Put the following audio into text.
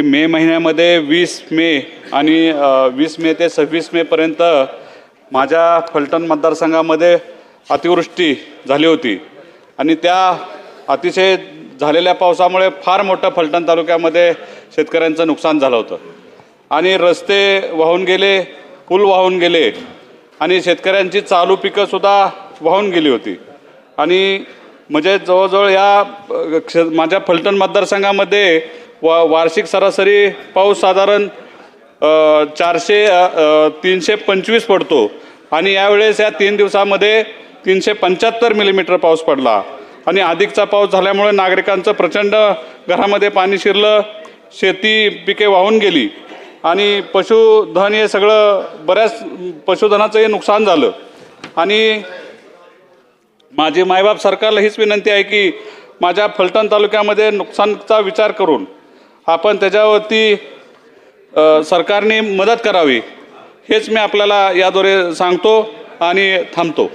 की मे महिन्यामध्ये वीस मे आणि वीस मे ते सव्वीस मेपर्यंत माझ्या फलटण मतदारसंघामध्ये अतिवृष्टी झाली होती. आणि त्या अतिशय झालेल्या पावसामुळे फार मोठं फलटण तालुक्यामध्ये शेतकऱ्यांचं नुकसान झालं होतं. आणि रस्ते वाहून गेले पूल वाहून गेले आणि शेतकऱ्यांची चालू पिकंसुद्धा वाहून गेली होती. आणि म्हणजे जवळजवळ या माझ्या फलटण मतदारसंघामध्ये वा वार्षिक सरासरी पाऊस साधारण चारशे तीनशे पंचवीस पडतो. आणि यावेळेस या तीन दिवसामध्ये तीनशे पंच्याहत्तर मिलीमीटर पाऊस पडला. आणि अधिकचा पाऊस झाल्यामुळे नागरिकांचं प्रचंड घरामध्ये पाणी शिरलं शेती पिके वाहून गेली. आणि पशुधन हे सगळं बऱ्याच पशुधनाचं हे नुकसान झालं. आणि माझी मायबाप सरकारला हीच विनंती आहे की माझ्या फलटण तालुक्यामध्ये नुकसानचा विचार करून आपण त्याच्यावरती सरकारने मदत करावी हेच मी आपल्याला याद्वारे सांगतो आणि थांबतो.